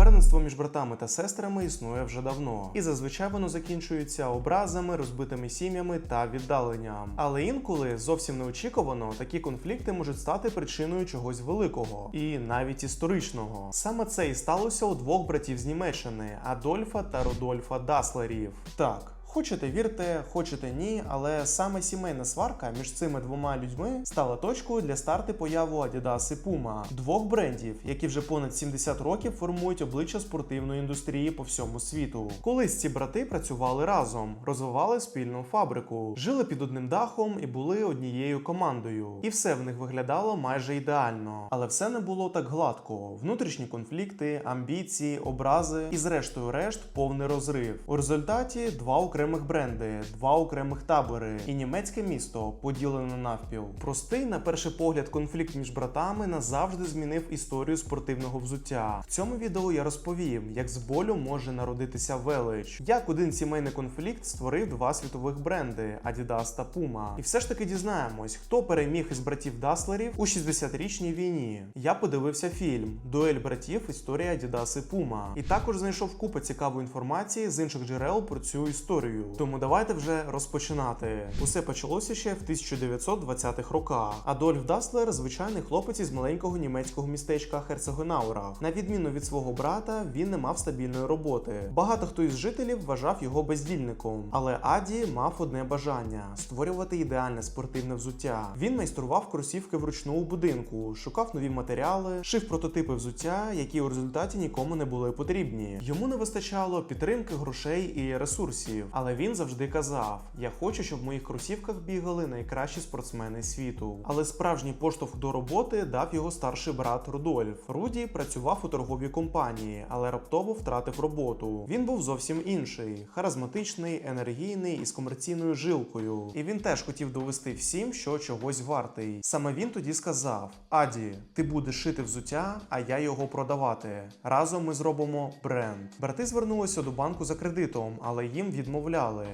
Суперництво між братами та сестрами існує вже давно, і зазвичай воно закінчується образами, розбитими сім'ями та віддаленням. Але інколи зовсім неочікувано такі конфлікти можуть стати причиною чогось великого і навіть історичного. Саме це і сталося у двох братів з Німеччини Адольфа та Рудольфа Даслерів. Так. Хочете вірте, хочете ні, але саме сімейна сварка між цими двома людьми стала точкою для старту появу Adidas і Puma, двох брендів, які вже понад 70 років формують обличчя спортивної індустрії по всьому світу. Колись ці брати працювали разом, розвивали спільну фабрику, жили під одним дахом і були однією командою. І все в них виглядало майже ідеально. Але все не було так гладко. Внутрішні конфлікти, амбіції, образи і, зрештою, решт повний розрив. У результаті два окремих бренди, два окремих табори і німецьке місто поділене навпіл. Простий на перший погляд конфлікт між братами назавжди змінив історію спортивного взуття. В цьому відео я розповім, як з болю може народитися велич, як один сімейний конфлікт створив два світових бренди Adidas та Puma. І все ж таки дізнаємось, хто переміг із братів Даслерів у 60-річній війні. Я подивився фільм Дуель братів. Історія Adidas і Puma. І також знайшов купу цікавої інформації з інших джерел про цю історію. Тому давайте вже розпочинати. Усе почалося ще в 1920-х роках. Адольф Даслер звичайний хлопець із маленького німецького містечка Херцегонаурах. На відміну від свого брата, він не мав стабільної роботи. Багато хто із жителів вважав його бездільником, але Аді мав одне бажання створювати ідеальне спортивне взуття. Він майстрував кросівки вручну у будинку, шукав нові матеріали, шив прототипи взуття, які у результаті нікому не були потрібні. Йому не вистачало підтримки, грошей і ресурсів. Але він завжди казав: Я хочу, щоб в моїх кросівках бігали найкращі спортсмени світу. Але справжній поштовх до роботи дав його старший брат Рудольф. Руді працював у торговій компанії, але раптово втратив роботу. Він був зовсім інший, харизматичний, енергійний і з комерційною жилкою. І він теж хотів довести всім, що чогось вартий. Саме він тоді сказав: Аді, ти будеш шити взуття, а я його продавати. Разом ми зробимо бренд. Брати звернулися до банку за кредитом, але їм відмовляли.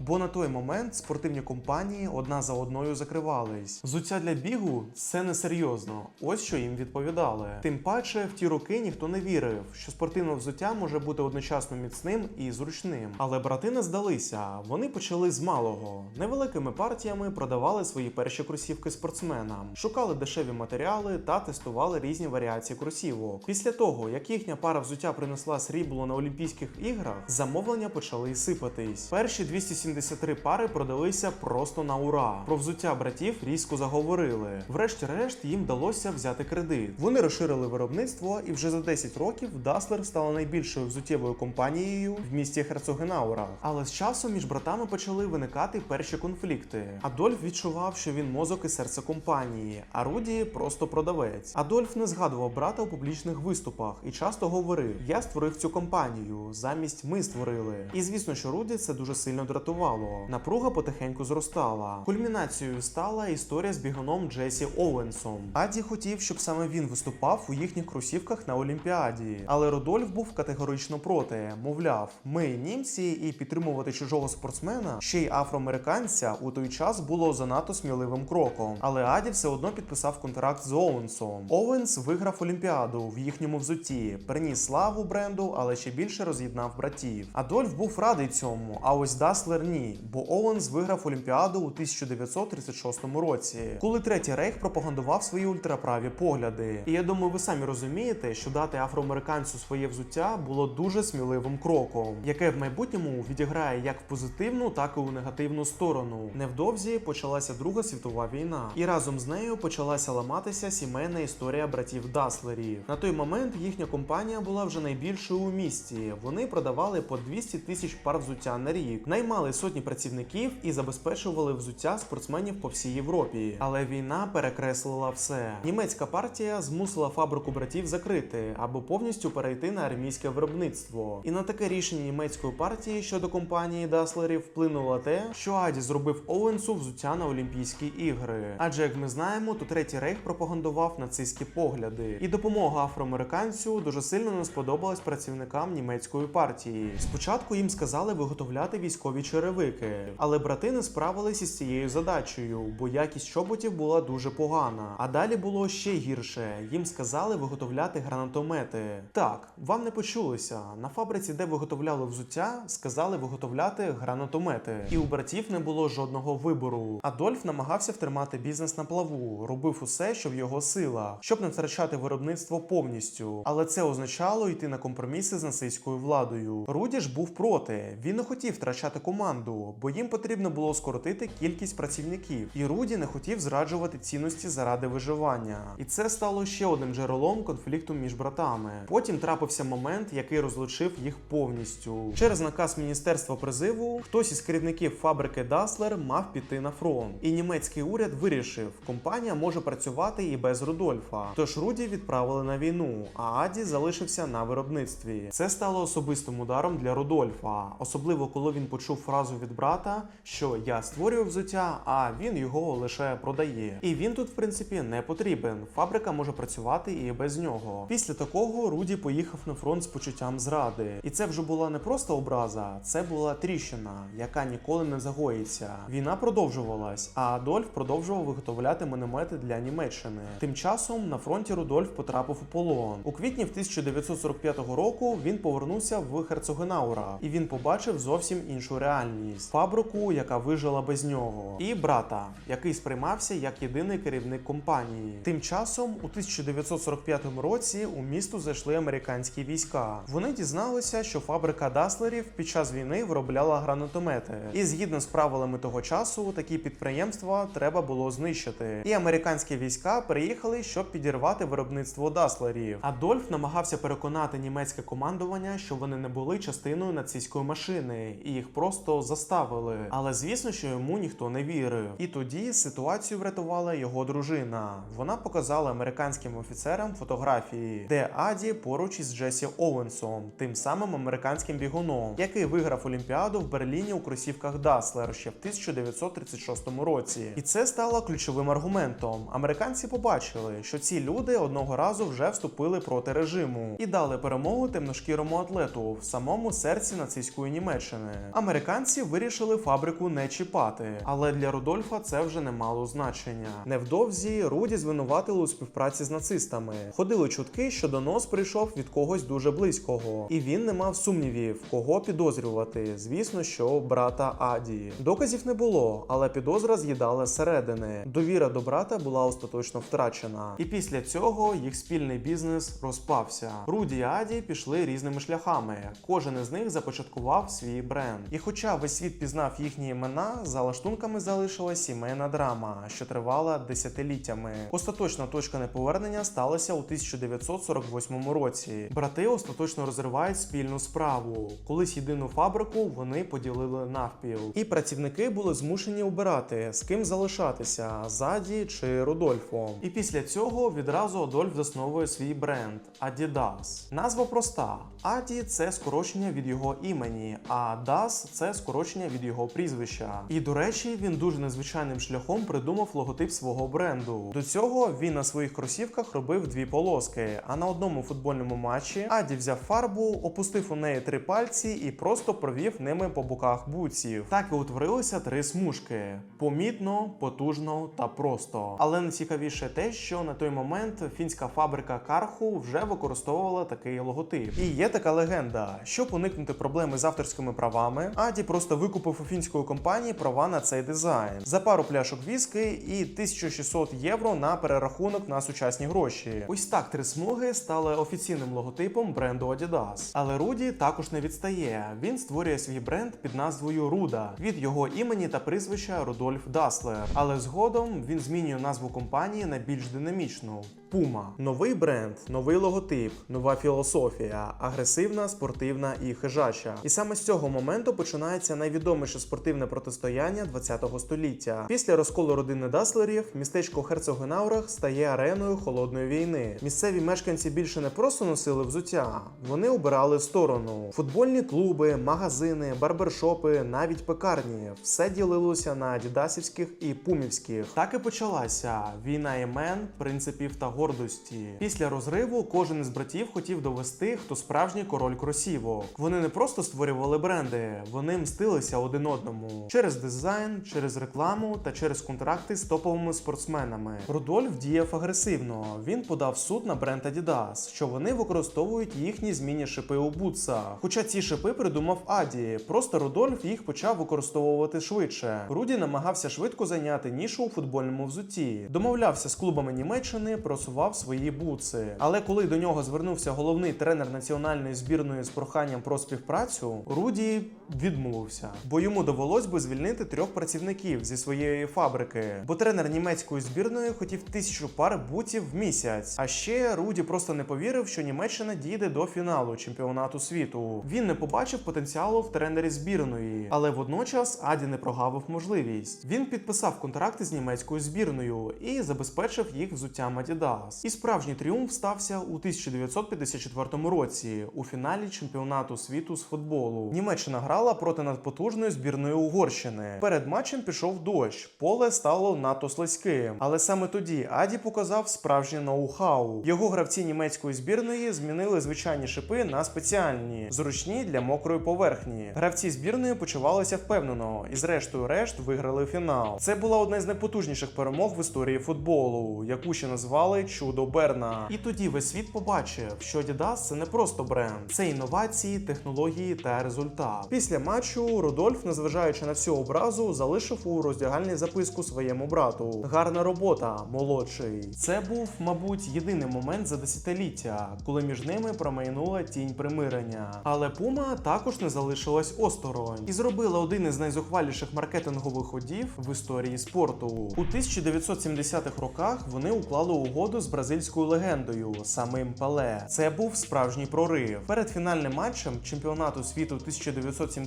Бо на той момент спортивні компанії одна за одною закривались. Взуття для бігу це несерйозно. Ось що їм відповідали. Тим паче, в ті роки ніхто не вірив, що спортивне взуття може бути одночасно міцним і зручним. Але брати не здалися. Вони почали з малого. Невеликими партіями продавали свої перші кросівки спортсменам, шукали дешеві матеріали та тестували різні варіації кросівок. Після того, як їхня пара взуття принесла срібло на Олімпійських іграх, замовлення почали сипатись. Перші 273 пари продалися просто на ура. Про взуття братів різко заговорили. Врешті-решт їм вдалося взяти кредит. Вони розширили виробництво, і вже за 10 років Даслер стала найбільшою взуттєвою компанією в місті Херцогенаура. Але з часом між братами почали виникати перші конфлікти. Адольф відчував, що він мозок і серце компанії, а Руді просто продавець. Адольф не згадував брата у публічних виступах і часто говорив: Я створив цю компанію, замість ми створили. І звісно, що Руді це дуже сильно дратувало. Напруга потихеньку зростала. Кульмінацією стала історія з бігуном Джесі Оуенсом. Аді хотів, щоб саме він виступав у їхніх кросівках на Олімпіаді. Але Рудольф був категорично проти. Мовляв, ми німці, і підтримувати чужого спортсмена, ще й афроамериканця, у той час було занадто сміливим кроком. Але Аді все одно підписав контракт з Оуенсом. Оуенс виграв Олімпіаду в їхньому взутті, приніс славу бренду, але ще більше роз'єднав братів. Адольф був радий цьому, а ось Даслер ні, бо Оуенс виграв Олімпіаду у 1936 році, коли третій рейх пропагандував свої ультраправі погляди. І я думаю, ви самі розумієте, що дати афроамериканцю своє взуття було дуже сміливим кроком, яке в майбутньому відіграє як в позитивну, так і у негативну сторону. Невдовзі почалася Друга світова війна, і разом з нею почалася ламатися сімейна історія братів Даслерів. На той момент їхня компанія була вже найбільшою у місті. Вони продавали по 200 тисяч пар взуття на рік, наймали сотні працівників і забезпечували взуття спортсменів по всій Європі. Але війна перекреслила все. Німецька партія змусила фабрику братів закрити або повністю перейти на армійське виробництво. І на таке рішення німецької партії щодо компанії Даслерів вплинуло те, що Аді зробив Оуенсу взуття на Олімпійські ігри. Адже, як ми знаємо, то третій рейх пропагандував нацистські погляди, і допомога афроамериканцю дуже сильно не сподобалась працівникам німецької партії. Спочатку їм сказали виготовляти військові черевики. Але брати не справилися із цією задачею, бо якість чоботів була дуже погана. А далі було ще гірше. Їм сказали виготовляти гранатомети. Так, вам не почулося. На фабриці, де виготовляли взуття, сказали виготовляти гранатомети. І у братів не було жодного вибору. Адольф намагався втримати бізнес на плаву, робив усе, що в його силах, щоб не втрачати виробництво повністю. Але це означало йти на компроміси з нацистською владою. Руді ж був проти. Він не хотів втрачати команду, бо їм потрібно було скоротити кількість працівників. І Руді не хотів зраджувати цінності заради виживання. І це стало ще одним джерелом конфлікту між братами. Потім трапився момент, який розлучив їх повністю. Через наказ міністерства призиву хтось із керівників фабрики Даслер мав піти на фронт. І німецький уряд вирішив, компанія може працювати і без Рудольфа. Тож Руді відправили на війну, а Аді залишився на виробництві. Це стало особистим ударом для Рудольфа, особливо коли він почув фразу від брата, що я створюю взуття, а він його лише продає. І він тут, в принципі, не потрібен. Фабрика може працювати і без нього. Після такого Руді поїхав на фронт з почуттям зради. І це вже була не просто образа, це була тріщина, яка ніколи не загоїться. Війна продовжувалась, а Адольф продовжував виготовляти міномети для Німеччини. Тим часом на фронті Рудольф потрапив у полон. У квітні в 1945 року він повернувся в Херцогенаура, і він побачив зовсім іншу реальність: фабрику, яка вижила без нього, і брата, який сприймався як єдиний керівник компанії. Тим часом, у 1945 році, у місто зайшли американські війська. Вони дізналися, що фабрика Даслерів під час війни виробляла гранатомети. І згідно з правилами того часу, такі підприємства треба було знищити. І американські війська приїхали, щоб підірвати виробництво Даслерів. Адольф намагався переконати німецьке командування, що вони не були частиною нацистської машини, і їх просто заставили. Але звісно, що йому ніхто не вірив. І тоді ситуацію врятувала його дружина. Вона показала американським офіцерам фотографії, де Аді поруч із Джесі Оуенсом, тим самим американським бігуном, який виграв Олімпіаду в Берліні у кросівках Даслер ще в 1936 році. І це стало ключовим аргументом. Американці побачили, що ці люди одного разу вже вступили проти режиму і дали перемогу темношкірому атлету в самому серці нацистської Німеччини. Американці вирішили фабрику не чіпати, але для Рудольфа це вже не мало значення. Невдовзі Руді звинуватили у співпраці з нацистами. Ходили чутки, що донос прийшов від когось дуже близького, і він не мав сумнівів, кого підозрювати. Звісно, що брата Аді. Доказів не було, але підозра з'їдала зсередини. Довіра до брата була остаточно втрачена. І після цього їх спільний бізнес розпався. Руді і Аді пішли різними шляхами. Кожен із них започаткував свій бренд. І хоча весь світ пізнав їхні імена, за лаштунками залишилась сімейна драма, що тривала десятиліттями. Остаточна точка неповернення сталася у 1948 році. Брати остаточно розривають спільну справу. Колись єдину фабрику вони поділили навпіл. І працівники були змушені обирати, з ким залишатися Заді чи Рудольфом. І після цього відразу Адольф засновує свій бренд Adidas. Назва проста: Аді це скорочення від його імені, а Das це скорочення від його прізвища. І до речі, він дуже незвичайним шляхом придумав логотип свого бренду. До цього він на своїх кросівках робив дві полоски. А на одному футбольному матчі Аді взяв фарбу, опустив у неї три пальці і просто провів ними по боках буців. Так і утворилися три смужки: помітно, потужно та просто. Але найцікавіше те, що на той момент фінська фабрика Карху вже використовувала такий логотип. І є така легенда, щоб уникнути проблеми з авторськими правами, Аді просто викупив у фінської компанії права на цей дизайн за пару пляшок віски і 1600 євро на перерахунок на сучасні гроші. Ось так три смуги стали офіційним логотипом бренду Adidas. Але Руді також не відстає. Він створює свій бренд під назвою Руда від його імені та прізвища Рудольф Даслер. Але згодом він змінює назву компанії на більш динамічну. Puma. Новий бренд, новий логотип, нова філософія, агресивна, спортивна і хижача. І саме з цього моменту починається найвідоміше спортивне протистояння 20-го століття. Після розколу родини Даслерів містечко Херцогенаурах стає ареною холодної війни. Місцеві мешканці більше не просто носили взуття, вони обирали сторону. Футбольні клуби, магазини, барбершопи, навіть пекарні все ділилося на адідасівських і пумівських. Так і почалася війна імен, принципів та гордості. Після розриву кожен із братів хотів довести, хто справжній король кросівок. Вони не просто створювали бренди, вони мстилися один одному через дизайн, через рекламу та через контракти з топовими спортсменами. Рудольф діяв агресивно. Він подав суд на бренд Adidas, що вони використовують їхні змінні шипи у бутсах. Хоча ці шипи придумав Аді, просто Рудольф їх почав використовувати швидше. Руді намагався швидко зайняти нішу у футбольному взутті, домовлявся з клубами Німеччини, просував свої буци. Але коли до нього звернувся головний тренер національної збірної з проханням про співпрацю, Руді відмовився, бо йому довелось би звільнити трьох працівників зі своєї фабрики, бо тренер німецької збірної хотів тисячу пар бутів в місяць. А ще Руді просто не повірив, що Німеччина дійде до фіналу чемпіонату світу. Він не побачив потенціалу в тренері збірної, але водночас Аді не прогавив можливість. Він підписав контракти з німецькою збірною і забезпечив їх взуттям Adidas. І справжній тріумф стався у 1954 році у фіналі чемпіонату світу з футболу. Німеччина грала проти надпотужної збірної Угорщини. Перед матчем пішов дощ, поле стало надто слизьким. Але саме тоді Аді показав справжнє ноу-хау. Його гравці німецької збірної змінили звичайні шипи на спеціальні, зручні для мокрої поверхні. Гравці збірної почувалися впевнено і, зрештою, решт виграли фінал. Це була одна з найпотужніших перемог в історії футболу, яку ще назвали Чудо Берна. І тоді весь світ побачив, що Adidas – це не просто бренд, це інновації, технології та результат. Матчу Рудольф, незважаючи на всю образу, залишив у роздягальній записку своєму брату. Гарна робота, молодший. Це був, мабуть, єдиний момент за десятиліття, коли між ними промайнула тінь примирення. Але Пума також не залишилась осторонь і зробила один із найзухваліших маркетингових ходів в історії спорту. У 1970-х роках вони уклали угоду з бразильською легендою самим Пеле. Це був справжній прорив. Перед фінальним матчем чемпіонату світу 1970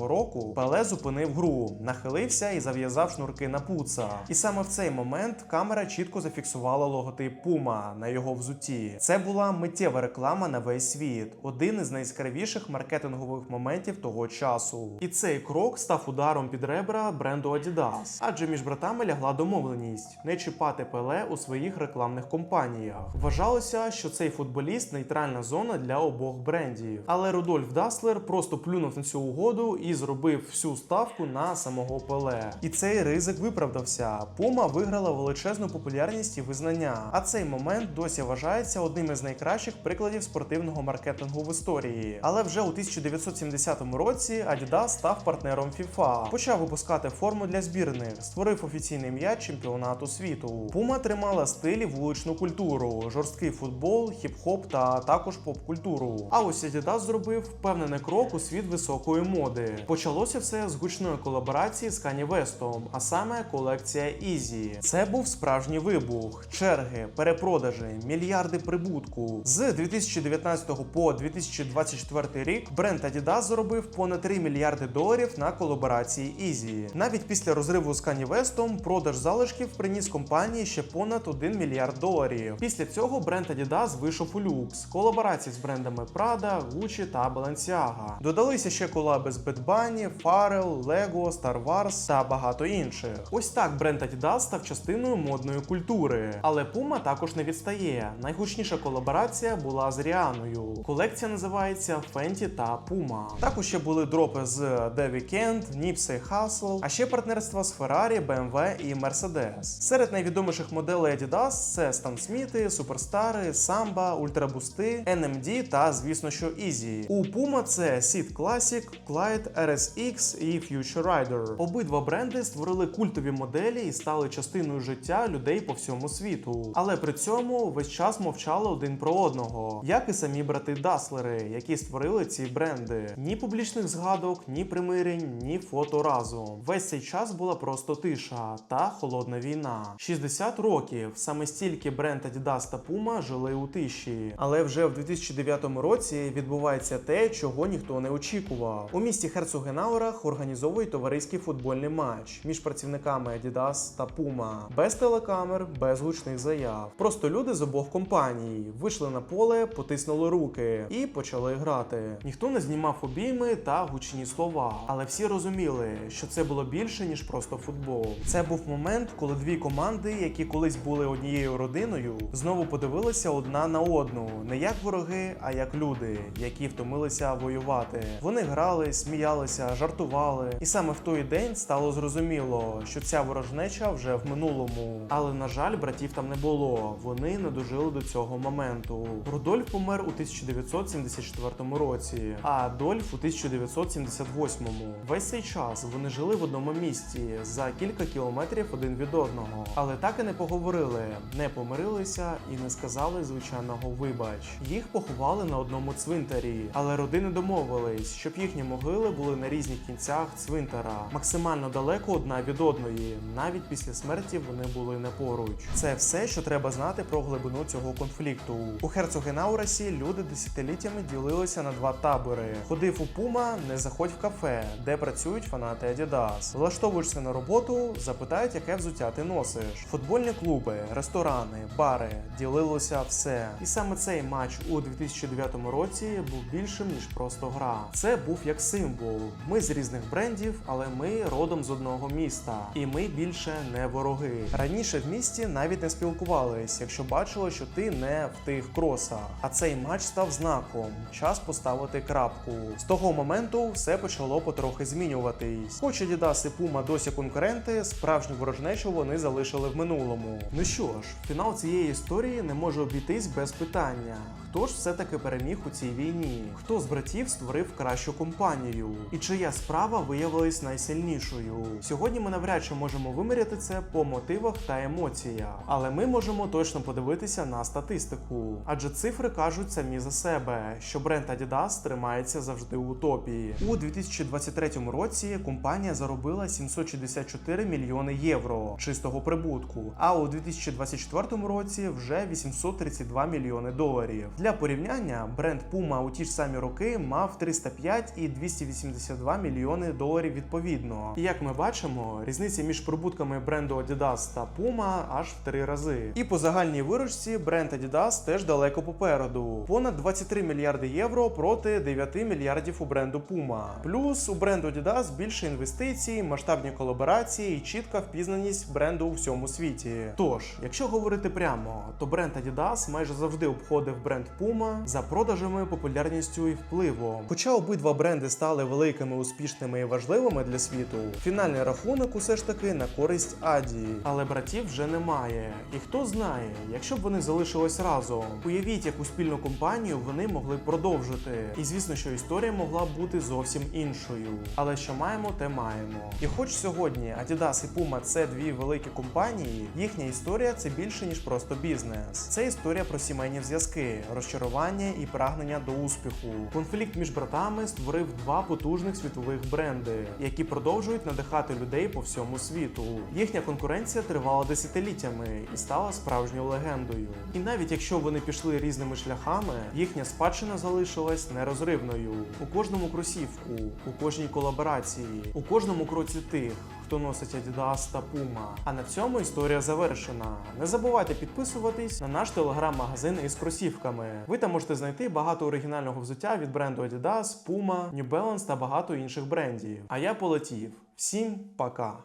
року Пеле зупинив гру, нахилився і зав'язав шнурки на пуца. І саме в цей момент камера чітко зафіксувала логотип Пума на його взутті. Це була миттєва реклама на весь світ, один із найяскравіших маркетингових моментів того часу. І цей крок став ударом під ребра бренду Adidas, адже між братами лягла домовленість не чіпати Пеле у своїх рекламних компаніях. Вважалося, що цей футболіст нейтральна зона для обох брендів. Але Рудольф Даслер просто плюнув на цю угоду і зробив всю ставку на самого Пеле. І цей ризик виправдався. Пума виграла величезну популярність і визнання. А цей момент досі вважається одним із найкращих прикладів спортивного маркетингу в історії. Але вже у 1970 році Adidas став партнером FIFA, почав випускати форму для збірних, створив офіційний м'яч чемпіонату світу. Пума тримала стиль і вуличну культуру, жорсткий футбол, хіп-хоп та також поп-культуру. А ось Adidas зробив впевнений крок у світ високої моди. Почалося все з гучної колаборації з Kanye Westом, а саме колекція Easy. Це був справжній вибух, черги, перепродажі, мільярди прибутку. З 2019 по 2024 рік бренд Adidas заробив понад 3 мільярди доларів на колаборації Easy. Навіть після розриву з Kanye Westом продаж залишків приніс компанії ще понад 1 мільярд доларів. Після цього бренд Adidas вийшов у люкс, колаборації з брендами Prada, Gucci та Balenciaga. Додалися ще колаби з Bad Bunny, Pharrell, Lego, Star Wars та багато інших. Ось так бренд Adidas став частиною модної культури. Але Puma також не відстає. Найгучніша колаборація була з Ріаною. Колекція називається Fenty та Puma. Також ще були дропи з The Weeknd, Nipsey Hussle, а ще партнерства з Ferrari, BMW і Mercedes. Серед найвідоміших моделей Adidas це Stan Сміти, Суперстари, Samba, Ультрабусти, NMD та, звісно, що Easy. У Puma це Seed Classic, Clyde, RSX і Future Rider. Обидва бренди створили культові моделі і стали частиною життя людей по всьому світу. Але при цьому весь час мовчали один про одного, як і самі брати Даслери, які створили ці бренди. Ні публічних згадок, ні примирень, ні фото разом. Весь цей час була просто тиша та холодна війна. 60 років саме стільки бренд Adidas та Puma жили у тиші. Але вже в 2009 році відбувається те, чого ніхто не очікував. У місті Херцогенаурах організовують товариський футбольний матч між працівниками Adidas та Puma. Без телекамер, без гучних заяв. Просто люди з обох компаній вийшли на поле, потиснули руки і почали грати. Ніхто не знімав обійми та гучні слова, але всі розуміли, що це було більше ніж просто футбол. Це був момент, коли дві команди, які колись були однією родиною, знову подивилися одна на одну, не як вороги, а як люди, які втомилися воювати. Вони грали, сміялися, жартували, і саме в той день стало зрозуміло, що ця ворожнеча вже в минулому. Але на жаль, братів там не було. Вони не дожили до цього моменту. Рудольф помер у 1974 році, а Адольф у 1978. Весь цей час вони жили в одному місті за кілька кілометрів один від одного, але так і не поговорили, не помирилися і не сказали звичайного вибач. Їх поховали на одному цвинтарі, але родини домовились, щоб їхні могили були на різних кінцях цвинтара, максимально далеко одна від одної. Навіть після смерті вони були не поруч. Це все, що треба знати про глибину цього конфлікту. У Херцогенаурасі люди десятиліттями ділилися на два табори. Ходив у Пума, не заходь в кафе, де працюють фанати Adidas. Влаштовуєшся на роботу, запитають, яке взуття ти носиш. Футбольні клуби, ресторани, бари ділилося все. І саме цей матч у 2009 році був більшим ніж просто гра. Це був як символ. Ми з різних брендів, але ми родом з одного міста, і ми більше не вороги. Раніше в місті навіть не спілкувались, якщо бачили, що ти не в тих кросах. А цей матч став знаком. Час поставити крапку. З того моменту все почало потрохи змінюватись. Хоч Adidas і Puma досі конкуренти, справжню ворожнечу вони залишили в минулому. Ну що ж, фінал цієї історії не може обійтись без питання. Хто ж все-таки переміг у цій війні? Хто з братів створив кращу компанію? І чия справа виявилась найсильнішою? Сьогодні ми навряд чи можемо виміряти це по мотивах та емоціях, але ми можемо точно подивитися на статистику. Адже цифри кажуть самі за себе, що бренд Adidas тримається завжди у топі. У 2023 році компанія заробила 764 мільйони євро чистого прибутку, а у 2024 році вже 832 мільйони доларів. Для порівняння бренд Puma у ті ж самі роки мав 305 і 282 мільйони доларів відповідно. І як ми бачимо, різниця між прибутками бренду Adidas та Puma аж в три рази. І по загальній виручці бренд Adidas теж далеко попереду. Понад 23 мільярди євро проти 9 мільярдів у бренду Puma. Плюс у бренду Adidas більше інвестицій, масштабні колаборації і чітка впізнаність бренду у всьому світі. Тож, якщо говорити прямо, то бренд Adidas майже завжди обходив бренд Puma за продажами, популярністю і впливом. Хоча обидва бренди стали великими, успішними і важливими для світу, фінальний рахунок усе ж таки на користь Аді. Але братів вже немає. І хто знає, якщо б вони залишились разом, уявіть, яку спільну компанію вони могли б продовжити. І звісно, що історія могла б бути зовсім іншою. Але що маємо, те маємо. І хоч сьогодні Adidas і Puma це дві великі компанії, їхня історія це більше ніж просто бізнес. Це історія про сімейні зв'язки, розчарування і прагнення до успіху. Конфлікт між братами створив два потужних світових бренди, які продовжують надихати людей по всьому світу. Їхня конкуренція тривала десятиліттями і стала справжньою легендою. І навіть якщо вони пішли різними шляхами, їхня спадщина залишилась нерозривною у кожному кросівку, у кожній колаборації, у кожному кроці тих. Хто носить Adidas та Puma. А на цьому історія завершена. Не забувайте підписуватись на наш телеграм-магазин із кросівками. Ви там можете знайти багато оригінального взуття від бренду Adidas, Puma, New Balance та багато інших брендів. А я полетів. Всім пока!